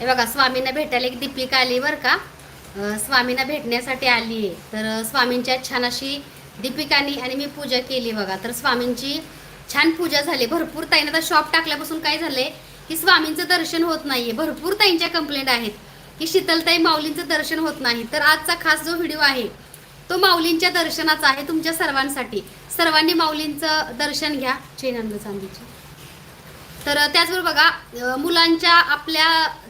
हे बघा स्वामींना भेटायला एक दीपिका आली बरं का. स्वामींना भेटण्यासाठी आली आहे. तर स्वामींच्या छान अशी दीपिकानी आणि मी पूजा केली बघा. तर स्वामींची छान पूजा झाली. भरपूर ताईनं आता शॉप टाकल्यापासून काय झालंय की स्वामींचं दर्शन होत नाहीये. भरपूर ताईंच्या कंप्लेंट आहेत की शीतलताई माऊलींचं दर्शन होत नाही. तर आजचा खास जो व्हिडिओ आहे तो माऊलींच्या दर्शनाचा आहे तुमच्या सर्वांसाठी. सर्वांनी माऊलींचं दर्शन घ्या. चेन चांदीचे. तर त्याचबरोबर बघा मुलांच्या आपल्या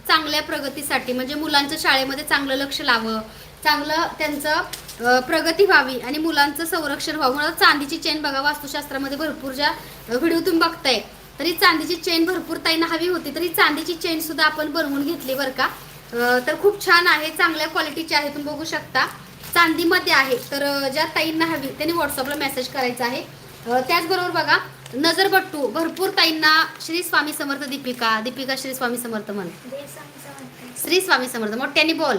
चांगल्या प्रगतीसाठी म्हणजे मुलांचं शाळेमध्ये चांगलं लक्ष लावं चांगलं त्यांचं प्रगती व्हावी आणि मुलांचं संरक्षण व्हावं. म्हणून चांदीची चेन बघा वास्तुशास्त्रामध्ये भरपूर ज्या व्हिडिओ तुम्ही बघताय तरी चांदीची चेन भरपूर ताईंना हवी होती. तरी चांदीची चेन सुद्धा आपण बनवून घेतली बरं का. तर खूप छान आहे चांगल्या क्वालिटीची आहे तुम्ही बघू शकता. चांदीमध्ये आहे तर ज्या ताईंना हवी त्यांनी व्हॉट्सअपला मेसेज करायचा आहे. त्याचबरोबर बघा नजरबट्टू भरपूर ताईंना श्री स्वामी समर्थ दीपिका दीपिका श्री स्वामी समर्थ म्हण. श्री स्वामी समर्थ मोठ्याने बोल.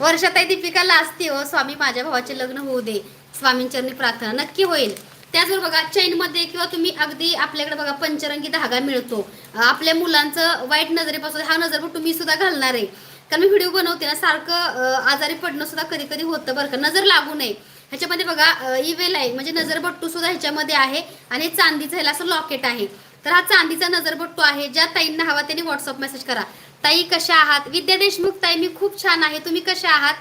वर्षाताई दीपिकाला असते हो स्वामी माझ्या भावाचे लग्न होऊ दे. स्वामींचरणी प्रार्थना नक्की होईल. त्याचबरोबर बघा चैनमध्ये किंवा तुम्ही अगदी आपल्याकडे बघा पंचरंगी धागा मिळतो. आपल्या मुलांचं वाईट नजरेपासून हा नजरबट्टू मी सुद्धा घालणार आहे. कारण मी व्हिडिओ बनवते ना सारखं आजारी पडणं सुद्धा कधी कधी होतं बरं का. नजर लागू नये. ह्याच्यामध्ये बघा इवेल आहे. म्हणजे नजरबट्टू सुद्धा ह्याच्यामध्ये आहे आणि चांदीचं ह्याला असं लॉकेट आहे. तर हा चांदीचा नजरबट्टू आहे. ज्या ताईंना हवा त्यांनी व्हॉट्सअप मेसेज करा. ताई कशा आहात? विद्या देशमुख ताई मी खूप छान आहे. तुम्ही कशा आहात?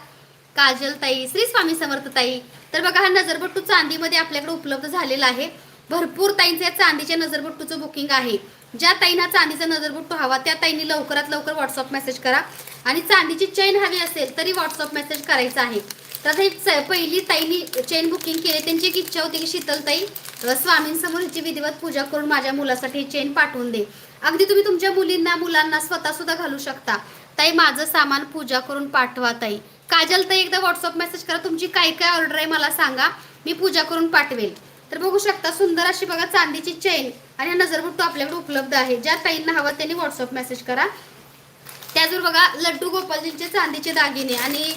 काजल ताई श्री स्वामी समर्थ ताई. तर बघा हा नजरबट्टू चांदीमध्ये आपल्याकडे उपलब्ध झालेला आहे. भरपूर ताईंचं या चांदीच्या नजरबट्टूचं बुकिंग आहे. ज्या ताईंना चांदीचा नजरबट्टू हवा त्या ताईंनी लवकरात लवकर व्हॉट्सअप मेसेज करा. आणि चांदीची चैन हवी असेल तरी व्हॉट्सअप मेसेज करायचा आहे. तर आता पहिली ताईनी चेन बुकिंग केली. त्यांची एक इच्छा होती की शीतलताई स्वामींसमोर हिची विधिवत पूजा करून माझ्या मुलासाठी चेन पाठवून दे. अगदी तुम्ही तुमच्या मुलींना मुलांना स्वतः सुद्धा घालू शकता. ताई माझं सामान पूजा करून पाठवा ताई. काजल ताई एकदा व्हॉट्सअप मेसेज करा. तुमची काय काय ऑर्डर आहे मला सांगा. मी पूजा करून पाठवेल. तर बघू शकता सुंदर अशी बघा चांदीची चेन आणि हा नजरबट्टू आपल्याकडे उपलब्ध आहे. ज्या ताईंना हवा त्यांनी व्हॉट्सअप मेसेज करा. त्याचबरोबर बघा लड्डू गोपालजींचे चांदीचे दागिने आणि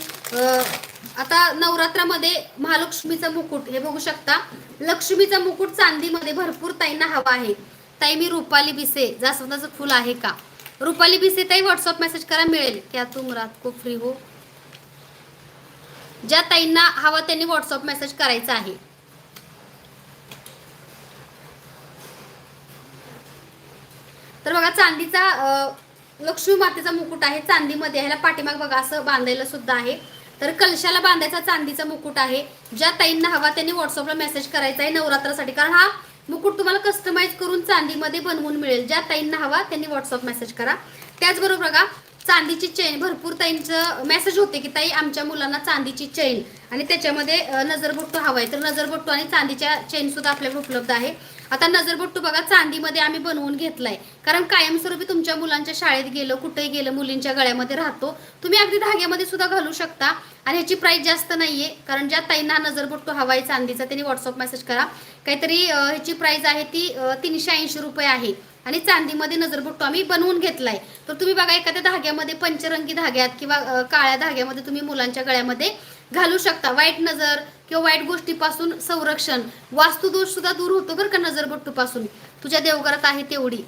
आता नवरात्रामध्ये महालक्ष्मीचा मुकुट हे बघू शकता. लक्ष्मीचा मुकुट चांदीमध्ये भरपूर ताईंना हवा आहे. ताई मी रुपाली बिसे जास्वंदाचं फुल आहे का? रुपाली बिसे ताई व्हॉट्सअप मेसेज करा मिळेल. क्या तुम रात को फ्री हो. ज्या ताईंना हवा त्यांनी व्हॉट्सअप मेसेज करायचा आहे. तर बघा चांदीचा अं, लक्ष्मी मातेचा मुकुट आहे. चांदीमध्ये ह्याला पाठीमाग बघा असं बांधायला सुद्धा आहे. तर कलशाला बांधायचा चांदीचा मुकुट आहे. ज्या ताईंना हवा त्यांनी व्हॉट्सअपला मेसेज करायचा आहे नवरात्रासाठी. कारण हा मुकुट तुम्हाला कस्टमाइज करून चांदीमध्ये बनवून मिळेल. ज्या ताईंना हवा त्यांनी व्हॉट्सअप मेसेज करा. त्याचबरोबर बघा चांदीची चेन भरपूर ताईंचं मेसेज होते की ताई आमच्या मुलांना चांदीची चेन आणि त्याच्यामध्ये अ, हवा आहे. तर नजरबट्टू आणि चांदीच्या चेन सुद्धा आपल्याकडे उपलब्ध आहे. आता नजरबट्टू बघा चांदीमध्ये आम्ही बनवून घेतलाय. कारण कायमस्वरूपी तुमच्या मुलांच्या शाळेत गेलं कुठेही गेलं मुलींच्या गळ्यामध्ये राहतो. तुम्ही अगदी धाग्यामध्ये सुद्धा घालू शकता. आणि ह्याची प्राइस जास्त नाहीये. कारण ज्या ताईंना हा नजरबट्टू हवाय चांदीचा त्यांनी व्हॉट्सअप मेसेज करा. काहीतरी ह्याची प्राइस आहे ती तीनशे ऐंशी रुपये आहे. आणि चांदीमध्ये नजरबट्टू आम्ही बनवून घेतलाय. तर तुम्ही बघा एखाद्या धाग्यामध्ये पंचरंगी धाग्यात किंवा काळ्या धाग्यामध्ये तुम्ही मुलांच्या गळ्यामध्ये घालू शकता. वाईट नजर किंवा वाईट गोष्टीपासून संरक्षण. वास्तुदोष सुद्धा दूर होतो बरं का नजरबट्टूपासून तुझ्या देवघरात आहे तेवढी.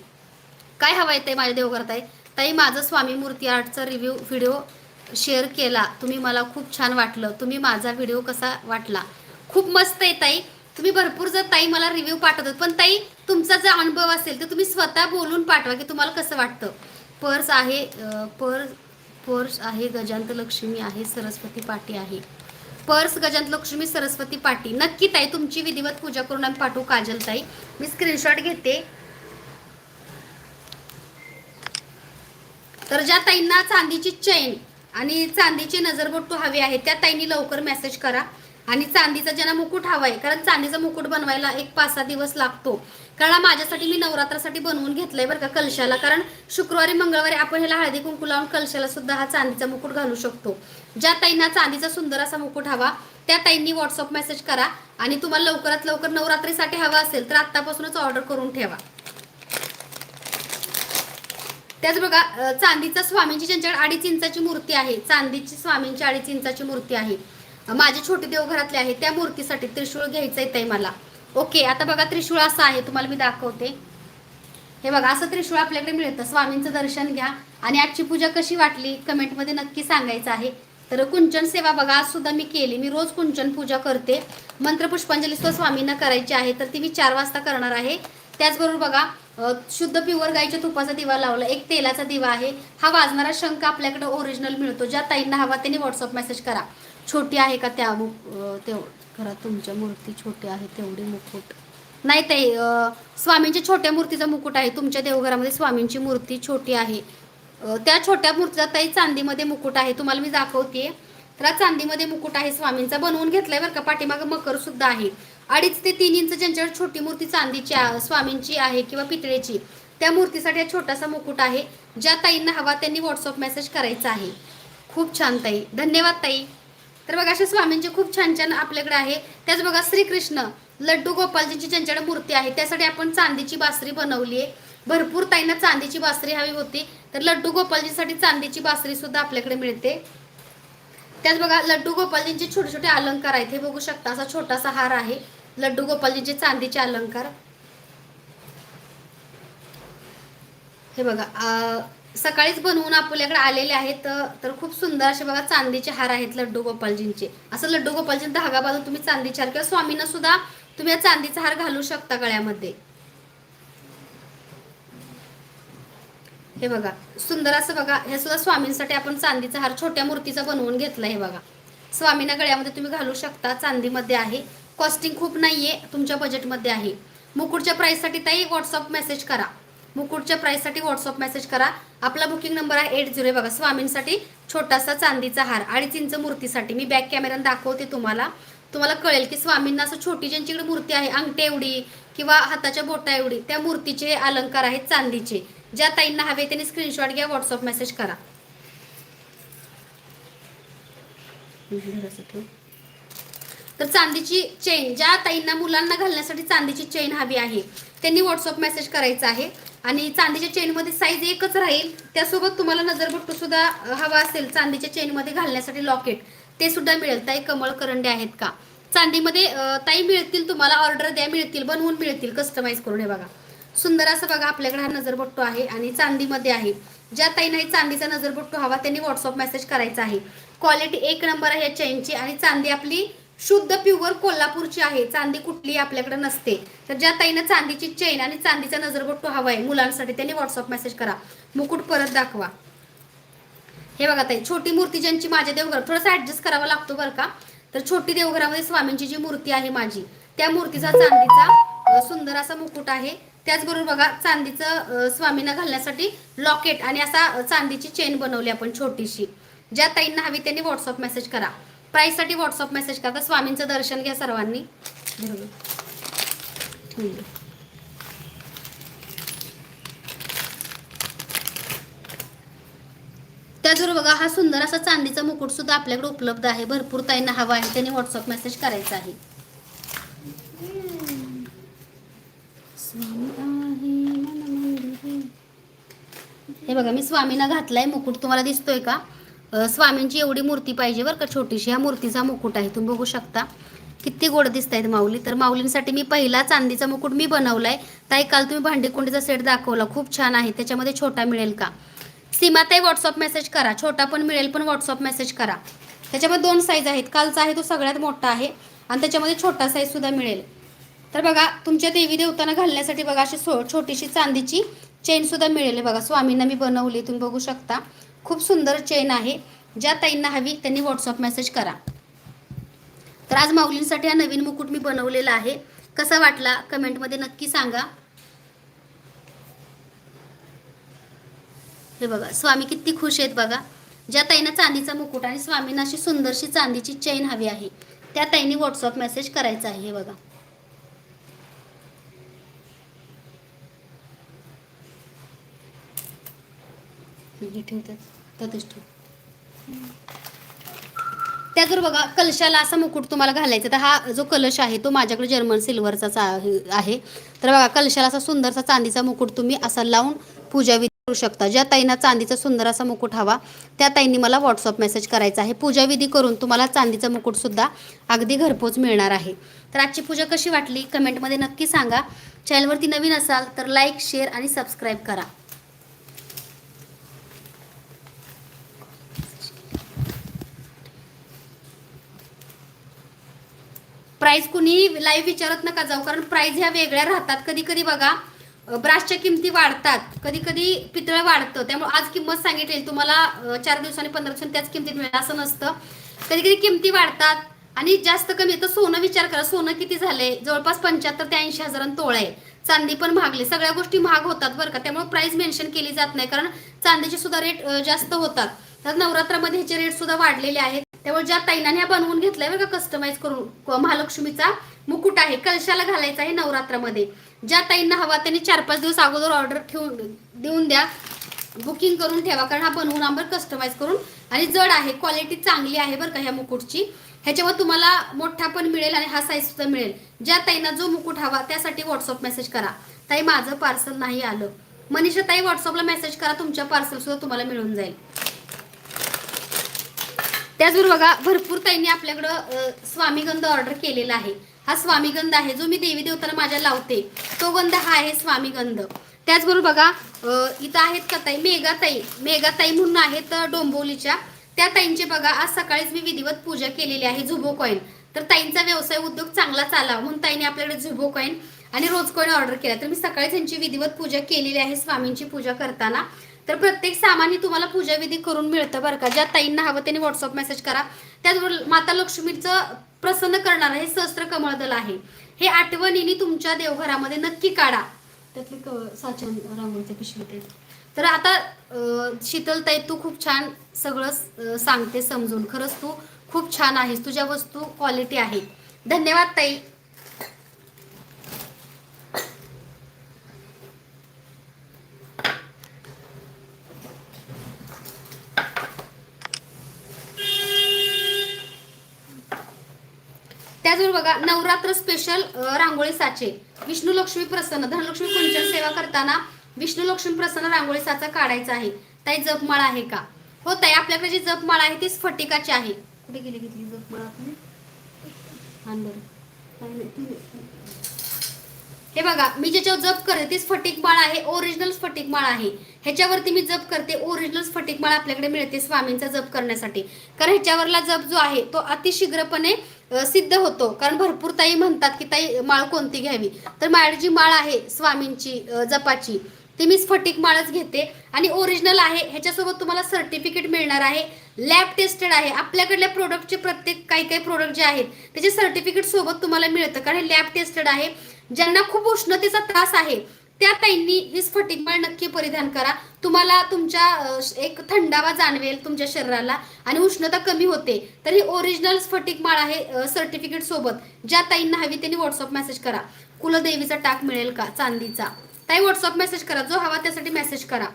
काय हवं आहे ते माझ्या देवघरात आहे? ताई माझं स्वामी मूर्ती आर्टचा रिव्ह्यू व्हिडिओ शेअर केला. तुम्ही मला खूप छान वाटलं. तुम्ही माझा व्हिडिओ कसा वाटला? खूप मस्त आहे ताई. तुम्ही भरपूर जर ताई मला रिव्ह्यू पाठवतात पण ताई तुमचा जर अनुभव असेल तर तुम्ही स्वतः बोलून पाठवा की तुम्हाला कसं वाटतं. पर्स आहे पर्स पर्स आहे गजांत लक्ष्मी आहे सरस्वती पाटी आहे. पर्स गजांत लक्ष्मी सरस्वती पाटी नक्की ताई तुमची विधिवत पूजा करून आम्ही पाठवू काजल ताई. मी स्क्रीनशॉट घेते. तर ज्या ताईंना चांदीची चैन आणि चांदीची नजरबट्टू हवी आहे त्या ताईंनी लवकर मेसेज करा. आणि चांदीचा ज्यांना मुकुट हवा आहे कारण चांदीचा मुकुट बनवायला एक पाच सहा दिवस लागतो. कारण माझ्यासाठी मी नवरात्रासाठी बनवून घेतलंय बरं का कलशाला. कारण शुक्रवारी मंगळवारी आपण ह्याला हळदी कुंकू लावून कलशाला सुद्धा हा चांदीचा मुकुट घालू शकतो. ज्या ताईंना चांदीचा सुंदर असा मुकुट हवा त्या ताईंनी व्हॉट्सअप मेसेज करा आणि तुम्हाला लवकरात लवकर नवरात्रीसाठी हवा असेल तर आत्तापासूनच ऑर्डर करून ठेवा. त्याच बघा चांदीचा स्वामींची ज्यांच्याकडे अडीच इंचाची मूर्ती आहे चांदीची स्वामींची अडीच इंचाची मूर्ती आहे. माझे छोटे देवघरातले आहे त्या मूर्तीसाठी त्रिशूळ घ्यायचं आहे ताई मला. ओके आता बघा त्रिशूळ असा आहे तुम्हाला मी दाखवते. हे बघा असं त्रिशूळ आपल्याकडे मिळतं. स्वामींचं दर्शन घ्या. आणि आजची पूजा कशी वाटली कमेंटमध्ये नक्की सांगायचं आहे. तर कुंचन सेवा बघा आज सुद्धा मी केली. मी रोज कुंचन पूजा करते. मंत्र पुष्पांजली सुद्धा स्वामींना करायची आहे तर ती मी चार वाजता करणार आहे. त्याचबरोबर बघा शुद्ध प्युअर गाईच्या तुपाचा दिवा लावला. एक तेलाचा दिवा आहे. हा वाजणारा शंख आपल्याकडे ओरिजिनल मिळतो. ज्या ताईंना हवा त्यांनी व्हॉट्सअप मेसेज करा. छोटी आहे का त्या घरात तुमच्या मूर्ती छोटी आहे तेवढी मुकुट. नाही ताई स्वामींच्या छोट्या मूर्तीचा मुकुट आहे. तुमच्या देवघरामध्ये स्वामींची मूर्ती छोटी आहे. त्या छोट्या मूर्तीचा ताई चांदीमध्ये मुकुट आहे. तुम्हाला मी दाखवते. त्याला चांदीमध्ये मुकुट आहे. स्वामींचा बनवून घेतलाय बरं का. पाठीमागं मकर सुद्धा आहे. अडीच ते तीन इंच ज्यांच्याकडे छोटी मूर्ती चांदीची स्वामींची आहे किंवा पितळेची त्या मूर्तीसाठी हा छोटासा मुकुट आहे. ज्या ताईंना हवा त्यांनी व्हॉट्सअप मेसेज करायचा आहे. खूप छान ताई. धन्यवाद ताई. तर बघा असे स्वामींचे खूप छान छान आपल्याकडे आहे. त्याच बघा श्रीकृष्ण लड्डू गोपालजींची ज्यांच्याकडे मूर्ती आहे त्यासाठी आपण चांदीची बासरी बनवली आहे. भरपूर ताईंना चांदीची बासरी हवी होती. तर लड्डू गोपालजीसाठी चांदीची बासरी सुद्धा आपल्याकडे मिळते. त्याच बघा लड्डू गोपालजींचे छोटे छोटे अलंकार आहेत. हे बघू शकता असा छोटासा हार आहे. लड्डू गोपालजींचे चांदीचे अलंकार. हे बघा सकाळीच बनवून आपल्याकडे आलेले आहेत तर खूप सुंदर असे बघा चांदीचे हार आहेत लड्डू गोपालजींचे. असं लड्डू गोपालजी धागा बांधून तुम्ही चांदीचे हार किंवा स्वामींना सुद्धा तुम्ही या चांदीचा हार घालू शकता गळ्यामध्ये. हे बघा सुंदर असं बघा हे सुद्धा स्वामींसाठी आपण चांदीचा हार छोट्या मूर्तीचा बनवून घेतला हे बघा. स्वामींना गळ्यामध्ये तुम्ही घालू शकता चांदीमध्ये आहे. कॉस्टिंग खूप नाहीये तुमच्या बजेटमध्ये आहे. मुकुटच्या प्राईससाठी ताई व्हॉट्सअप मेसेज करा. मुकुटच्या प्राईससाठी व्हॉट्सअप मेसेज करा. आपला बुकिंग नंबर आहे एट झिरो बघा स्वामींसाठी छोटासा चांदीचा हार अडीच इंच मूर्तीसाठी. मी बॅक कॅमेऱ्यानं दाखवते तुम्हाला. तुम्हाला कळेल की स्वामींना असं छोटी ज्यांच्याकडे मूर्ती आहे अंगठे एवढी किंवा हाताच्या बोटा एवढी त्या मूर्तीचे अलंकार आहेत चांदीचे. ज्या ताईंना हवे त्यांनी स्क्रीनशॉट घ्या व्हॉट्सअप मेसेज करा. तर चांदीची चेन ज्या ताईंना मुलांना घालण्यासाठी चांदीची चेन हवी आहे त्यांनी व्हॉट्सअप मेसेज करायचा आहे. आणि चांदीच्या चेनमध्ये साईज एकच राहील. त्यासोबत तुम्हाला नजरबट्टू सुद्धा हवा असेल चांदीच्या चेनमध्ये घालण्यासाठी लॉकेट ते सुद्धा मिळेल. ताई कमळ करंडे आहेत का? चांदीमध्ये ताई मिळतील तुम्हाला ऑर्डर द्या मिळतील बनवून मिळतील कस्टमाइज करून. हे बघा. सुंदर असं बघा आपल्याकडे हा नजरबट्टू आहे आणि चांदीमध्ये आहे. ज्या ताई नाही चांदीचा नजरबट्टू हवा त्यांनी व्हॉट्सअप मेसेज करायचा आहे. क्वालिटी एक नंबर आहे या चेनची आणि चांदी आपली शुद्ध प्युअर कोल्हापूरची आहे. चांदी कुठली आपल्याकडे नसते. तर ज्या ताईनं चांदीची चेन आणि चांदीचा नजरबट्टू हवा आहे मुलांसाठी त्यांनी व्हॉट्सअप मेसेज करा. मुकुट परत दाखवा. हे बघा ताई छोटी मूर्ती ज्यांची माझ्या देवघर थोडासा ऍडजस्ट करावा लागतो बरं का? तर छोटी देवघरामध्ये स्वामींची जी मूर्ती आहे माझी त्या मूर्तीचा चांदीचा सुंदर असा मुकुट आहे. त्याचबरोबर बघा चांदीचं स्वामींना घालण्यासाठी लॉकेट आणि असा चांदीची चेन बनवली आपण छोटीशी. ज्या ताईंना हवी त्यांनी व्हॉट्सअप मेसेज करा. प्राईससाठी व्हॉट्सअप मेसेज करता स्वामींचं दर्शन घ्या सर्वांनी. त्याचबरोबर बघा हा सुंदर असा चांदीचा मुकुट सुद्धा आपल्याकडे उपलब्ध आहे. भरपूर ताईंना हवा आहे त्यांनी व्हॉट्सअप मेसेज करायचा आहे. हे बघा मी स्वामींना घातलाय मुकुट. तुम्हाला दिसतोय का? स्वामींची एवढी मूर्ती पाहिजे बरं का छोटीशी. ह्या मूर्तीचा मुकुट आहे. तुम्ही बघू शकता. किती गोड दिसत आहेत माऊली. तर माऊलींसाठी मी पहिला चांदीचा मुकुट मी बनवलाय. ताई काल तुम्ही भांडेकुंडीचा सेट दाखवला. खूप छान आहे. त्याच्यामध्ये छोटा मिळेल का? सीमाताई व्हॉट्सअप मेसेज करा. छोटा पण मिळेल पण व्हॉट्सअप मेसेज करा. त्याच्यामध्ये दोन साईज आहेत. कालचा आहे तो सगळ्यात मोठा आहे. आणि त्याच्यामध्ये छोटा साईज सुद्धा मिळेल. तर बघा तुमच्या देवी देवतांना घालण्यासाठी बघा अशी सो छोटीशी चांदीची चेन सुद्धा मिळेल. बघा स्वामींना मी बनवली. तुम्ही बघू शकता. खूप सुंदर चेन आहे. ज्या ताईंना हवी त्यांनी व्हॉट्सअप मेसेज करा. तर आज माऊलींसाठी हा नवीन मुकुट मी बनवलेला आहे. कसा वाटला कमेंटमध्ये नक्की सांगा. हे बघा स्वामी किती खुश आहेत बघा. ज्या ताईंना चांदीचा मुकुट आणि स्वामींना अशी सुंदरशी चांदीची चेन हवी आहे त्या ताईंनी व्हॉट्सअप मेसेज करायचा आहे हे बघा. ठेवतात. त्यातच ठेव. त्याचबरोबर बघा कलशाला असा मुकुट तुम्हाला घालायचा तर हा जो कलश आहे तो माझ्याकडे जर्मन सिल्वरचा आहे. तर बघा कलशाला असा सुंदरसा चांदीचा मुकुट तुम्ही असा लावून पूजा विधी करू शकता. ज्या ताईंना चांदीचा सुंदर असा मुकुट हवा त्या ताईंनी मला व्हॉट्सअप मेसेज करायचा आहे. पूजाविधी करून तुम्हाला चांदीचा मुकुटसुद्धा अगदी घरपोच मिळणार आहे. तर आजची पूजा कशी वाटली? कमेंटमध्ये नक्की सांगा. चॅनलवरती नवीन असाल तर लाईक शेअर आणि सबस्क्राईब करा. प्राईज कुणी लाईव्ह विचारत नका जाऊ कारण प्राईज ह्या वेगळ्या राहतात. कधी कधी बघा ब्राशच्या ब्रासच्या किमती वाढतात. कधी कधी पितळ वाढतं. त्यामुळे आज किंमत सांगितली तुम्हाला चार दिवसांनी पंधरा दिवसांनी त्याच किमतीत मिळेल असं नसतं. कधी कधी किमती वाढतात आणि जास्त कमी. तर सोनं विचार करा. सोनं किती झालंय? जवळपास पंच्याहत्तर ते ऐंशी हजारांनी तोळ आहे. चांदी पण महागली. सगळ्या गोष्टी महाग होतात बरं का. त्यामुळे प्राइस मेन्शन केली जात नाही. कारण चांदीचे सुद्धा रेट जास्त होतात. तर नवरात्रामध्ये ह्याचे रेट सुद्धा वाढलेले आहेत. त्यामुळे ज्या ताईनाने ह्या बनवून घेतलंय बरं का कस्टमाइज करून महालक्ष्मीचा मुकुट आहे कलशाला घालायचा आहे नवरात्रामध्ये. ज्या ताईंना हवा त्यांनी चार पाच दिवस अगोदर ऑर्डर ठेवून देऊन द्या. बुकिंग करून ठेवा कारण हा बनवून आंबर कस्टमाइज करून आणि जड आहे क्वालिटी चांगली आहे बरं का ह्या मुकुटची. ह्याच्यावर तुम्हाला मोठा पण मिळेल आणि हा साईज सुद्धा मिळेल. ज्या ताईंना जो मुकुट हवा त्यासाठी व्हॉट्सअप मेसेज करा. ताई माझं पार्सल नाही आलं. मनीषा ताई व्हॉट्सअपला मेसेज करा तुमच्या पार्सल सुद्धा तुम्हाला मिळून जाईल. त्याचबरोबर बघा भरपूर ताईंनी आपल्याकडं स्वामीगंध ऑर्डर केलेला आहे. हा स्वामीगंध आहे जो मी देवी देवताना माझ्या लावते तो गंध हा आहे स्वामीगंध. त्याचबरोबर बघा इथं आहेत का ताई? मेघाताई मेघाताई म्हणून आहेत डोंबोलीच्या त्या ताईंचे बघा आज सकाळीच मी विधिवत पूजा केलेली आहे झुबो कॉईन तर ताईंचा व्यवसाय उद्योग चांगला चालावा म्हणून ताईने आपल्याकडे झुबो कॉईन आणि रोज कॉईन ऑर्डर केला. तर मी सकाळीच त्यांची विधिवत पूजा केलेली आहे स्वामींची पूजा करताना. तर प्रत्येक सामान ही तुम्हाला पूजाविधी करून मिळतं बरं का. ज्या ताईंना हवं त्यांनी व्हॉट्सअप मेसेज करा. त्याचबरोबर माता लक्ष्मीचं प्रसन्न करणारं हे सहस्त्र कमळदल आहे. हे आठवणीने तुमच्या देवघरामध्ये नक्की काढा. त्यातली क- साचन रांगोळीचे पिशवीत तर आता शीतलताई तू खूप छान सगळं सांगते समजून. खरंच तू खूप छान आहेस. तुझ्या वस्तू क्वालिटी आहे धन्यवाद ताई त्याचबरोबर बघा नवरात्र स्पेशल रांगोळी साचे. विष्णू लक्ष्मी प्रसन्न धनलक्ष्मी कुंचन सेवा करताना विष्णू लक्ष्मी प्रसन्न रांगोळी साचा काढायचा आहे. ताई जपमाळ आहे का? हो ताई आपल्याकडे जी जपमाळ आहे ती स्फटिकाची आहे. कुठे गेली घेतली जपमाळ हे बघा मी ज्याच्यावर जप करते ती स्फटिक माळ आहे ओरिजिनल स्फटिक माळ आहे. ह्याच्यावरती मी जप करते ओरिजिनल स्फटिक माळ आपल्याकडे मिळते स्वामींचा जप करण्यासाठी. कारण ह्याच्यावरला जप जो आहे तो अतिशीघ्रपणे सिद्ध होतो. कारण भरपूर ताई म्हणतात की ताई माळ कोणती घ्यावी? तर माझी जी माळ आहे स्वामींची जपाची ती मी स्फटिक माळच घेते. आणि ओरिजिनल आहे ह्याच्यासोबत तुम्हाला सर्टिफिकेट मिळणार आहे. लॅब टेस्टेड आहे. आपल्याकडल्या प्रोडक्टचे प्रत्येक काही काही प्रोडक्ट जे आहेत त्याचे सर्टिफिकेट सोबत तुम्हाला मिळतं. कारण हे लॅब टेस्टेड आहे. ज्यांना खूप उष्णतेचा त्रास आहे त्या ताईंनी ही स्फटिक माळ नक्की परिधान करा. तुम्हाला तुमच्या एक थंडावा जाणवेल तुमच्या शरीराला आणि उष्णता कमी होते. तर ही ओरिजिनल स्फटिक माळ आहे सर्टिफिकेट सोबत. ज्या ताईंना हवी त्यांनी व्हॉट्सअप मेसेज करा. कुलदेवीचा टाक मिळेल का? चांदीचा. ताई व्हॉट्सअप मेसेज करा. जो हवा त्यासाठी मेसेज करा.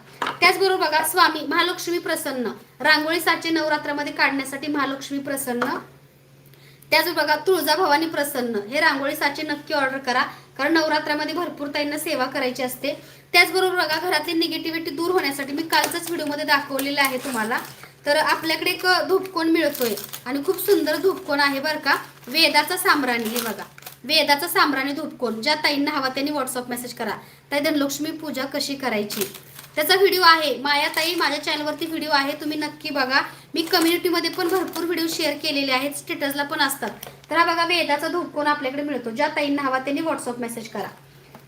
त्याचबरोबर बघा स्वामी महालक्ष्मी प्रसन्न. रांगोळी साचे नवरात्रामध्ये काढण्यासाठी महालक्ष्मी प्रसन्न त्याच बघा तुळजाभवानी प्रसन्न. हे रांगोळी साचे नक्की ऑर्डर करा. कारण नवरात्रामध्ये भरपूर ताईंना सेवा करायची असते. त्याचबरोबर बघा घरातली निगेटिव्हिटी दूर होण्यासाठी मी कालच्याच व्हिडिओमध्ये दाखवलेलं आहे तुम्हाला. तर आपल्याकडे एक धूपकोण मिळतोय. आणि खूप सुंदर धूपकोण आहे बरं का. वेदाचा साम्राणी हे बघा. वेदाचा साम्राणी धूपकोण. ज्या ताईंना हवा त्यांनी व्हॉट्सअप मेसेज करा. ताई धनलक्ष्मी पूजा कशी करायची? त्याचा व्हिडिओ आहे. मायाताई माझ्या चॅनलवरती व्हिडिओ आहे. तुम्ही नक्की बघा. मी कम्युनिटीमध्ये पण भरपूर व्हिडिओ शेअर केलेले आहेत. स्टेटसला पण असतात. तर हा बघा वेदाचा धूपकोन आपल्याकडे मिळतो. ज्या ताईंना हवा त्यांनी व्हॉट्सअप मेसेज करा.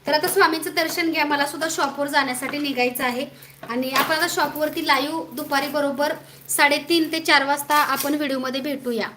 तर आता स्वामींचं दर्शन घ्या. मला सुद्धा शॉपवर जाण्यासाठी निघायचं आहे. आणि आपण आता शॉपवरती लाईव्ह दुपारी बरोबर साडेतीन ते चार वाजता आपण व्हिडिओमध्ये भेटूया.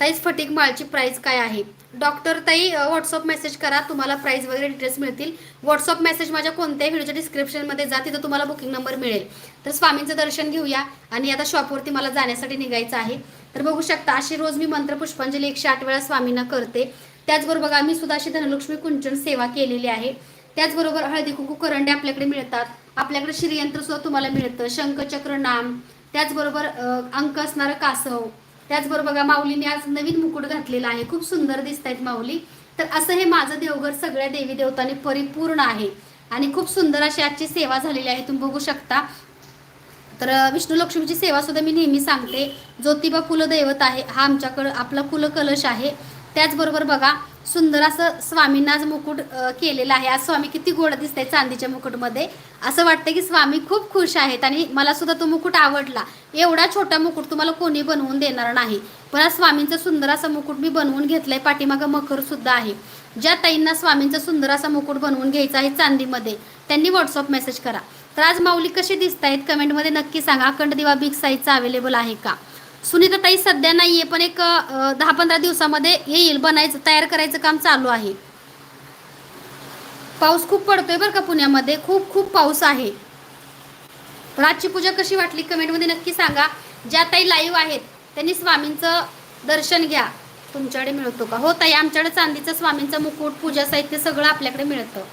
ताई फटिक माळची प्राइस काय आहे? डॉक्टर ताई व्हॉट्सअप मेसेज करा तुम्हाला प्राइस वगैरे डिटेल्स मिळतील. व्हॉट्सअप मेसेज माझ्या कोणत्याही व्हिडिओच्या डिस्क्रिप्शनमध्ये जा तिथं तुम्हाला बुकिंग नंबर मिळेल. तर स्वामींचं दर्शन घेऊया आणि आता शॉपवरती मला जाण्यासाठी निघायचं आहे. तर बघू शकता अशी रोज मी मंत्र पुष्पांजली एकशे आठ वेळा स्वामींना करते. त्याचबरोबर बघा मी सुद्धा अशी धनलक्ष्मी कुंचन सेवा केलेली आहे. त्याचबरोबर हळदी कुंकू करंडे आपल्याकडे मिळतात. आपल्याकडे श्रीयंत्र सुद्धा तुम्हाला मिळतं. शंखचक्र नाम. त्याचबरोबर अंक असणारं कासव. त्याचबरोबर बघा माऊलीने आज नवीन मुकुट घातलेला आहे. खूप सुंदर दिसत आहेत माऊली. तर असं हे माझं देवघर सगळ्या देवी देवतांनी परिपूर्ण आहे. आणि खूप सुंदर अशी आजची सेवा झालेली आहे. तुम्ही बघू शकता. तर विष्णू लक्ष्मीची सेवा सुद्धा मी नेहमी सांगते. ज्योतिबा कुलदैवत आहे. हा आमच्याकडं आपला कुलकलश आहे. त्याचबरोबर बघा सुंदर असं स्वामींना आज मुकुट केलेलं आहे. आज स्वामी किती गोड दिसतंय चांदीच्या मुकुटमध्ये. असं वाटतं की स्वामी खूप खुश आहेत आणि मला सुद्धा तो मुकुट आवडला. एवढा छोटा मुकुट तुम्हाला कोणी बनवून देणार नाही. पण आज स्वामींचं सुंदर असा मुकुट मी बनवून घेतलंय. पाठीमागं मखर सुद्धा आहे. ज्या ताईंना स्वामींचा सुंदर असा मुकुट बनवून घ्यायचा आहे चांदीमध्ये त्यांनी व्हॉट्सअप मेसेज करा. तर आज माऊली कशी दिसत आहेत कमेंटमध्ये नक्की सांगा. अखंड दिवा बिग साईजचा अवेलेबल आहे का? सुनीता ताई सध्या नाही आहे पण एक दहा पंधरा दिवसामध्ये येईल बनायचं तयार करायचं काम चालू आहे. पाऊस खूप पडतोय बरं का पुण्यामध्ये खूप खूप पाऊस आहे. रातची पूजा कशी वाटली कमेंटमध्ये नक्की सांगा. ज्या ताई लाईव्ह आहेत त्यांनी स्वामींचं दर्शन घ्या. तुमच्याकडे मिळतो का? हो ताई आमच्याकडे चांदीचं स्वामींचं मुकुट पूजा साहित्य सगळं आपल्याकडे मिळतं.